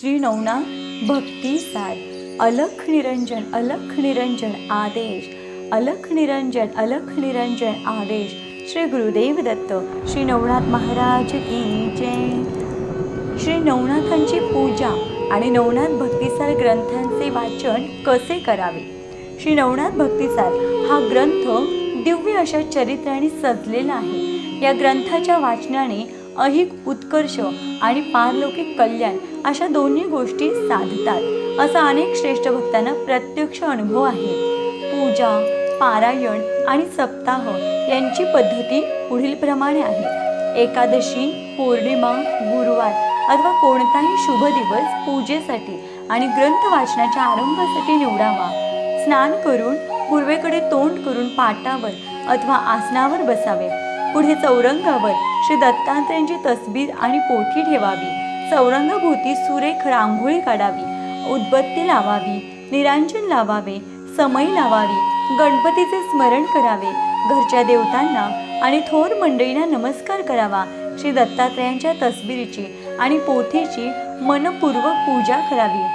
श्री नवनाथ भक्ती सार अलख निरंजन अलख निरंजन आदेश अलख निरंजन अलख निरंजन आदेश श्री गुरुदेव दत्त श्री नवनाथ महाराज की जय. श्री नवनाथांची पूजा आणि नवनाथ भक्तिसार ग्रंथांचे वाचन कसे करावे? श्री नवनाथ भक्तिसार हा ग्रंथ दिव्य अशा चरित्राने सजलेला आहे. या ग्रंथाच्या वाचनाने अहिक उत्कर्ष आणि पारलौकिक कल्याण अशा दोन्ही गोष्टी साधतात. असा अनेक श्रेष्ठ भक्तांना प्रत्यक्ष अनुभव आहे. पूजा पारायण आणि सप्ताह यांची पद्धती पुढीलप्रमाणे आहे. एकादशी पौर्णिमा गुरुवार अथवा कोणताही शुभ दिवस पूजेसाठी आणि ग्रंथ वाचनाच्या आरंभासाठी निवडावा. स्नान करून पूर्वेकडे तोंड करून पाटावर अथवा आसनावर बसावे. पुढे चौरंगावर श्री दत्तात्रयांची तस्बीर आणि पोथी ठेवावी. चौरंगाभोवती सुरेख रांगोळी काढावी. उदबत्ती लावावी. निरांजन लावावे. समई लावावी. गणपतीचे स्मरण करावे. घरच्या देवतांना आणि थोर मंडळींना नमस्कार करावा. श्री दत्तात्रयांच्या तस्बिरीची आणि पोथीची मनपूर्वक पूजा करावी.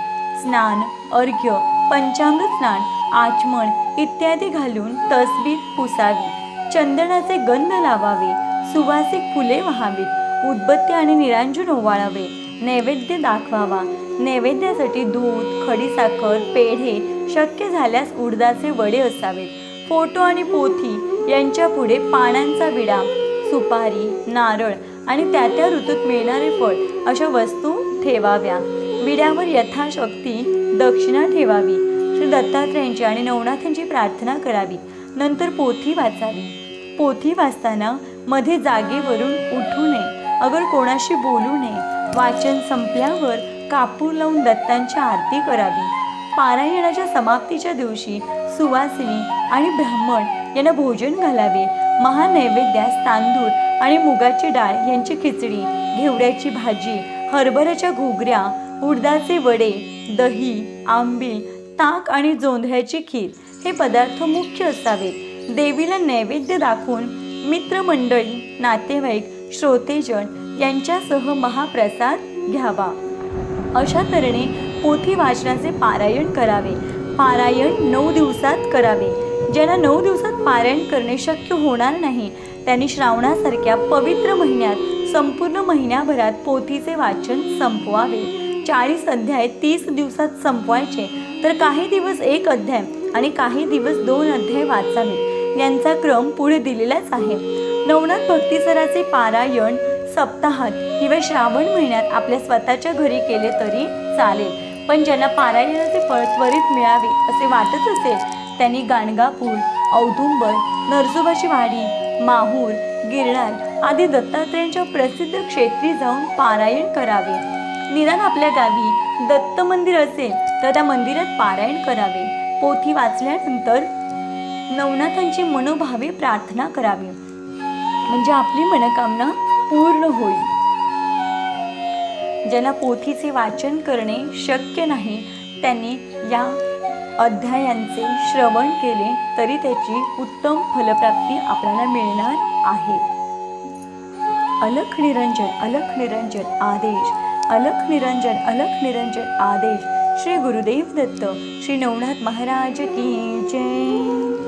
स्नान अर्घ्य पंचांग स्नान आचमन इत्यादी घालून तस्बीर पुसावी. चंदनाचे गंध लावावे. सुवासिक फुले व्हावीत. उदबत्ती आणि निरांजन ओवाळावे. नैवेद्य दाखवावा. नैवेद्यासाठी दूध खडीसाखर पेढे शक्य झाल्यास उडदाचे वडे असावेत. फोटो आणि पोथी यांच्या पुढे पानांचा विडा सुपारी नारळ आणि त्या त्या ऋतूत मिळणारे फळ अशा वस्तू ठेवाव्या. विड्यावर यथाशक्ती दक्षिणा ठेवावी. श्री दत्तात्रयांची आणि नवनाथांची प्रार्थना करावी. नंतर पोथी वाचावी. पोथी वाचताना मध्ये जागेवरून उठू नये. अगर कोणाशी बोलू नये वाचन संपल्यावर कापूर लावून दत्तांची आरती करावी. पारायणाच्या समाप्तीच्या दिवशी सुवासिनी आणि ब्राह्मण यांना भोजन घालावे. महानैवेद्यास तांदूळ आणि मुगाची डाळ यांची खिचडी घेवड्याची भाजी हरभऱ्याच्या घुगऱ्या उडदाचे वडे दही आंबील ताक आणि जोंधळ्याची खीर हे पदार्थ मुख्य असावेत. देवीला नैवेद्य दाखवून मित्रमंडळी नातेवाईक श्रोतेजन यांच्यासह महाप्रसाद घ्यावा. अशा तऱ्हेने पोथी वाचनाचे पारायण करावे. पारायण नऊ दिवसात करावे. ज्यांना नऊ दिवसात पारायण करणे शक्य होणार नाही त्यांनी श्रावणासारख्या पवित्र महिन्यात संपूर्ण महिन्याभरात पोथीचे वाचन संपवावे. चाळीस अध्याय तीस दिवसात संपवायचे तर काही दिवस एक अध्याय आणि काही दिवस दोन अध्याय वाचावे. यांचा क्रम पुढे दिलेलाच आहे. नवनाथ भक्तिसराचे पारायण सप्ताहात. किंवा श्रावण महिन्यात आपल्या स्वतःच्या घरी केले तरी चालेल. पण ज्यांना पारायणाचे फळ त्वरित मिळावे असे वाटत असेल त्यांनी गाणगापूर औदुंबर नरसोबाची वाडी माहूर गिरणार आदी दत्तात्रेयांच्या प्रसिद्ध क्षेत्री जाऊन पारायण करावे. निदान आपल्या गावी दत्त मंदिर असेल तर त्या मंदिरात पारायण करावे. पोथी वाचल्यानंतर नवनाथांची मनोभावे प्रार्थना करावी. म्हणजे आपली मनोकामना पूर्ण होईल. ज्याला पोथीचे वाचन करणे शक्य नाही त्यांनी या अध्यायांचे श्रवण केले तरी त्याची उत्तम फलप्राप्ती आपल्याला मिळणार आहे. अलख निरंजन अलख निरंजन आदेश अलख निरंजन अलख निरंजन आदेश. श्री गुरुदेव दत्त श्री नवनाथ महाराज की जय.